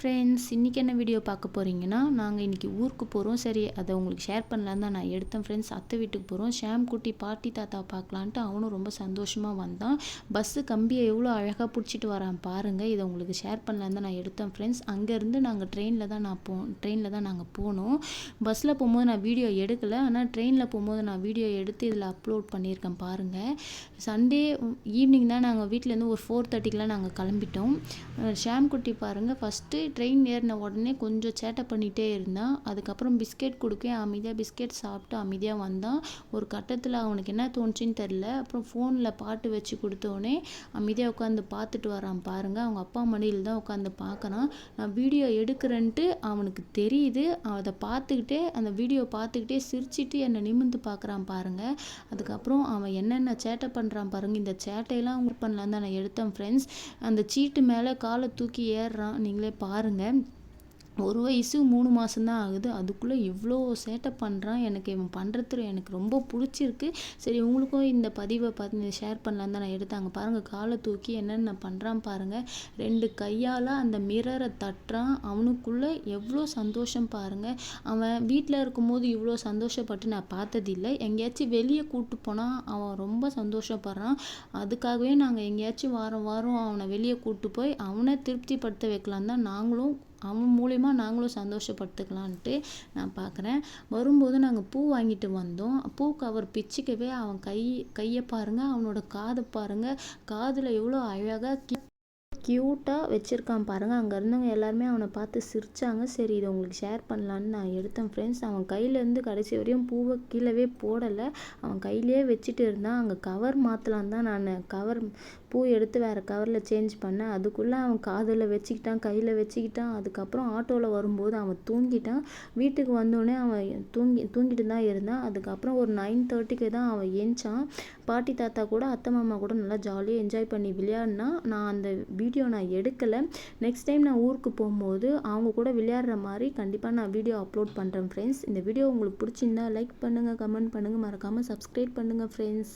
Friends இன்றைக்கி என்ன video பார்க்க போகிறீங்கன்னா நாங்கள் இன்றைக்கி ஊருக்கு போகிறோம் சரி அதை உங்களுக்கு ஷேர் பண்ணலான்னு தான் நான் எடுத்தேன் ஃப்ரெண்ட்ஸ் அத்தை வீட்டுக்கு போகிறோம் ஷாம் குட்டி பாட்டி தாத்தா பார்க்கலான்ட்டு அவனும் ரொம்ப சந்தோஷமாக வந்தான். பஸ்ஸு கம்பியை எவ்வளோ அழகாக பிடிச்சிட்டு வரான் பாருங்கள் இதை உங்களுக்கு ஷேர் பண்ணலான்னு தான் நான் எடுத்தேன் ஃப்ரெண்ட்ஸ் அங்கேருந்து நாங்கள் ட்ரெயினில் தான் நான் போ ட்ரெயினில் தான் நாங்கள் போனோம். பஸ்ஸில் போகும்போது நான் வீடியோ எடுக்கலை. ஆனால் ட்ரெயினில் போகும்போது நான் வீடியோ எடுத்து இதில் அப்லோட் பண்ணியிருக்கேன் பாருங்கள் சண்டே ஈவினிங் தான் நாங்கள் வீட்டிலேருந்து ஒரு ஃபோர் தேர்ட்டிக்கெலாம் நாங்கள் கிளம்பிட்டோம். ஷாம் குட்டி பாருங்கள் ஃபஸ்ட்டு ட்ரெயின் ஏறின உடனே கொஞ்சம் சேட்டை பண்ணிகிட்டே இருந்தான். அதுக்கப்புறம் பிஸ்கெட் கொடுக்க அமைதியாக பிஸ்கெட் சாப்பிட்டு அமைதியாக வந்தான். ஒரு கட்டத்தில் அவனுக்கு என்ன தோணுச்சின்னு தெரில அப்புறம் ஃபோனில் பாட்டு வச்சு கொடுத்தோடனே அமைதியாக உட்காந்து பார்த்துட்டு வரான் பாருங்கள் அவங்க அப்பா மடியில் தான் உட்காந்து பார்க்குறான். நான் வீடியோ எடுக்கிறேன்ட்டு அவனுக்கு தெரியுது. அதை பார்த்துக்கிட்டே அந்த வீடியோ பார்த்துக்கிட்டே சிரிச்சிட்டு என்னை நிமிந்து பார்க்குறான் பாருங்கள் அதுக்கப்புறம் அவன் என்னென்ன சேட்டை பண்ணுறான் பாருங்கள் இந்த சேட்டையெல்லாம் அவங்க பண்ணலான்னு தான் நான் எடுத்தேன் ஃப்ரெண்ட்ஸ் அந்த சீட்டு மேலே காலை தூக்கி ஏறுறான். நீங்களே பாருங்கள் ஒரு வயசு மூணு மாதம்தான் ஆகுது. அதுக்குள்ளே இவ்வளோ சேட்டை பண்ணுறான் எனக்கு இவன் பண்ணுறது எனக்கு ரொம்ப பிடிச்சிருக்கு. சரி உங்களுக்கும் இந்த பதிவை பார்த்து ஷேர் பண்ணலான்னு தான் நான் எடுத்தாங்க பாருங்கள் காலை தூக்கி என்னென்ன பண்ணுறான் பாருங்கள் ரெண்டு கையால் அந்த மிரரை தட்டுறான். அவனுக்குள்ளே எவ்வளோ சந்தோஷம் பாருங்கள் அவன் வீட்டில் இருக்கும்போது இவ்வளோ சந்தோஷப்பட்டு நான் பார்த்ததில்லை. எங்கேயாச்சும் வெளியே கூப்பிட்டு போனால் அவன் ரொம்ப சந்தோஷப்படுறான். அதுக்காகவே நாங்கள் எங்கேயாச்சும் வாரம் வாரம் அவனை வெளியே கூப்பிட்டு போய் அவனை திருப்திப்படுத்த வைக்கலாம் தான் நாங்களும் அவன் மூலிமா நாங்களும் சந்தோஷப்படுத்துக்கலான்ட்டு நான் பார்க்குறேன். வரும்போது நாங்கள் பூ வாங்கிட்டு வந்தோம். பூ கவர் பிச்சுக்கவே அவன் கை கையை பாருங்கள் அவனோட காதை பாருங்கள் காதில் எவ்வளோ அழகாக க்யூட்டாக வச்சுருக்கான் பாருங்கள் அங்கே இருந்தவங்க எல்லாருமே அவனை பார்த்து சிரித்தாங்க சரி இதை உங்களுக்கு ஷேர் பண்ணலான்னு நான் எடுத்தேன் ஃப்ரெண்ட்ஸ் அவன் கையிலேருந்து கடைசி வரையும் பூவை கீழவே போடலை. அவன் கையிலே வச்சுட்டு இருந்தான். அங்கே கவர் மாற்றலாம் தான் நான் கவர் பூ எடுத்து வேறு கவரில் சேஞ்ச் பண்ணேன். அதுக்குள்ளே அவன் காதில் வச்சுக்கிட்டான் கையில் வச்சுக்கிட்டான். அதுக்கப்புறம் ஆட்டோவில் வரும்போது அவன் தூங்கிட்டான். வீட்டுக்கு வந்தோடனே அவன் தூங்கி தூங்கிட்டு தான் இருந்தான். அதுக்கப்புறம் ஒரு நைன் தேர்ட்டிக்கு தான் அவன் ஏஞ்சான் பாட்டி தாத்தா கூட அத்தை மாமா கூட நல்லா ஜாலியாக என்ஜாய் பண்ணி விளையாடினா நான் அந்த வீடியோ நான் எடுக்கலை. நெக்ஸ்ட் டைம் நான் ஊருக்கு போகும்போது அவங்க கூட விளையாடுற மாதிரி கண்டிப்பாக நான் வீடியோ அப்லோட் பண்ணுறேன் ஃப்ரெண்ட்ஸ் இந்த வீடியோ உங்களுக்கு பிடிச்சிருந்தா லைக் பண்ணுங்கள் கமெண்ட் பண்ணுங்கள் மறக்காமல் சப்ஸ்கிரைப் பண்ணுங்கள் ஃப்ரெண்ட்ஸ்